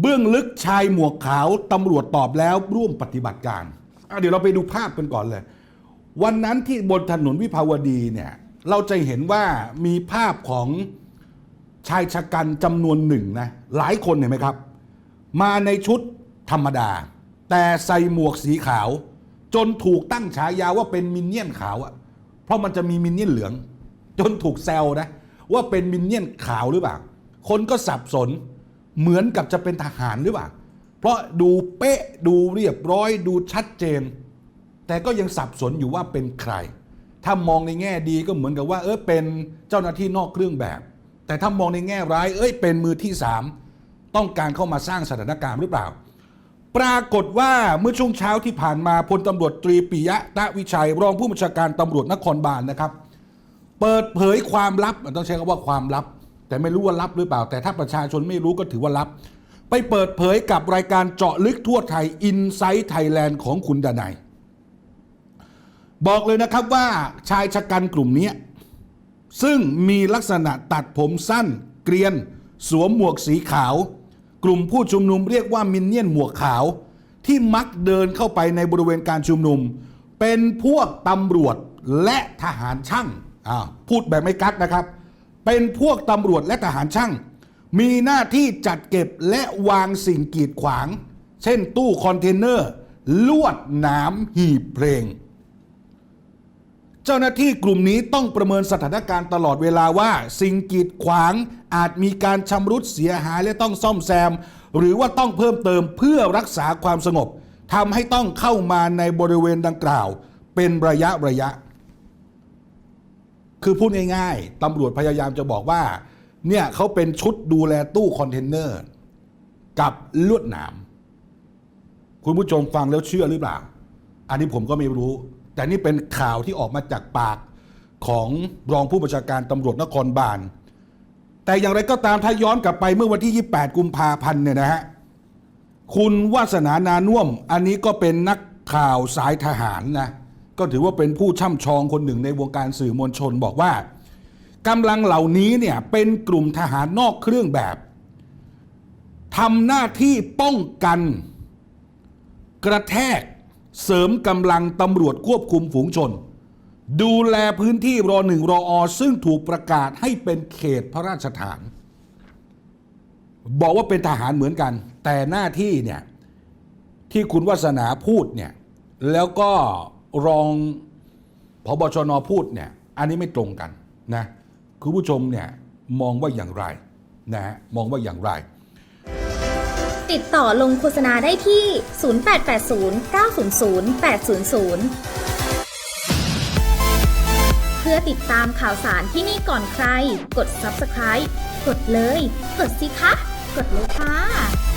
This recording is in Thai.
เบื้องลึกชายหมวกขาวตำรวจตอบแล้วร่วมปฏิบัติการเดี๋ยวเราไปดูภาพกันก่อนเลย วันนั้นที่บนถนนวิภาวดีเนี่ยเราจะเห็นว่ามีภาพของชายชะกันจำนวนหนึ่งนะหลายคนเห็นไหมครับ มาในชุดธรรมดา แต่ใส่หมวกสีขาว จนถูกตั้งฉายาว่าเป็นมินเนี่ยนขาวอะเพราะมันจะมีมินเนี่ยนเหลือง จนถูกแซวนะว่าเป็นมินเนี่ยนขาวหรือเปล่า คนก็สับสน เหมือนกับจะเป็นทหารหรือเปล่า เพราะดูเป๊ะดูเรียบร้อยดูชัดเจน แต่ก็ยังสับสนอยู่ว่าเป็นใคร ถ้ามองในแง่ดีก็เหมือนกับว่าเออเป็นเจ้าหน้าที่นอกเครื่องแบบ แต่ถ้ามองในแง่ร้าย เอ้ยเป็นมือที่สามต้องการเข้ามาสร้างสถานการณ์หรือเปล่า ปรากฏว่าเมื่อช่วงเช้าที่ผ่านมาพลตำรวจตรีปิยะตะวิชัย รองผู้บัญชาการตำรวจนครบาลนะครับ เปิดเผยความลับต้องใช้คำว่าความลับ แต่ไม่รู้ว่าลับหรือเปล่า แต่ถ้าประชาชนไม่รู้ก็ถือว่าลับ ไปเปิดเผยกับรายการเจาะลึกทั่วไทย i n s i ซ e Thailand ของคุณดนัยบอกเลยนะครับว่าชายชะกันกลุ่มนี้ ซึ่งมีลักษณะตัดผมสั้น เกรียน สวมหมวกสีขาว กลุ่มผู้ชุมนุมเรียกว่ามินเนี่ยนหมวกขาว ที่มักเดินเข้าไปในบริเวณการชุมนุม เป็นพวกตำรวจและทหารช่างพูดแบบไม่กักนะครับ เป็นพวกตำรวจและทหารช่าง มีหน้าที่จัดเก็บและวางสิ่งกีดขวาง เช่นตู้คอนเทนเนอร์ ลวดหนามหีบเพลง เจ้าหน้าที่กลุ่มนี้ต้องประเมินสถานการณ์ตลอดเวลาว่า สิ่งกีดขวางอาจมีการชำรุดเสียหายและต้องซ่อมแซม หรือว่าต้องเพิ่มเติมเพื่อรักษาความสงบทำให้ต้องเข้ามาในบริเวณดังกล่าว เป็นระยะระยะ คือพูดง่ายๆตำรวจพยายามจะบอกว่า เนี่ยเขาเป็นชุดดูแลตู้คอนเทนเนอร์ กับลวดหนาม คุณผู้ชมฟังแล้วเชื่อหรือเปล่า อันนี้ผมก็ไม่รู้ แต่นี่เป็นข่าวที่ออกมาจากปากของรองผู้บัญชาการตำรวจนครบาล แต่อย่างไรก็ตามถ้าย้อนกลับไปเมื่อวันที่ 28 กุมภาพันธ์เนี่ยนะฮะ คุณวาสนานานุ่ม อันนี้ก็เป็นนักข่าวสายทหารนะ ก็ถือว่าเป็นผู้ช่ำชองคนหนึ่งในวงการสื่อมวลชนบอกว่ากำลังเหล่านี้เนี่ยเป็นกลุ่มทหารนอกเครื่องแบบทำหน้าที่ป้องกัน กระแทกเสริมกำลังตำรวจควบคุมฝูงชน ดูแลพื้นที่รอหนึ่งรออซึ่งถูกประกาศให้เป็นเขตพระราชฐาน บอกว่าเป็นทหารเหมือนกัน แต่หน้าที่เนี่ยที่คุณวัสนาพูดเนี่ยแล้วก็ รองพบชนพูดเนี่ยอันนี้ไม่ตรงกันนะคุณผู้ชมเนี่ยมองว่าอย่างไรนะฮะมองว่าอย่างไร ติดต่อลงโฆษณาได้ที่ 0880 900 800 เพื่อติดตามข่าวสารที่นี่ก่อนใคร กด subscribe กดเลย กดสิคะ กดเลยค่ะ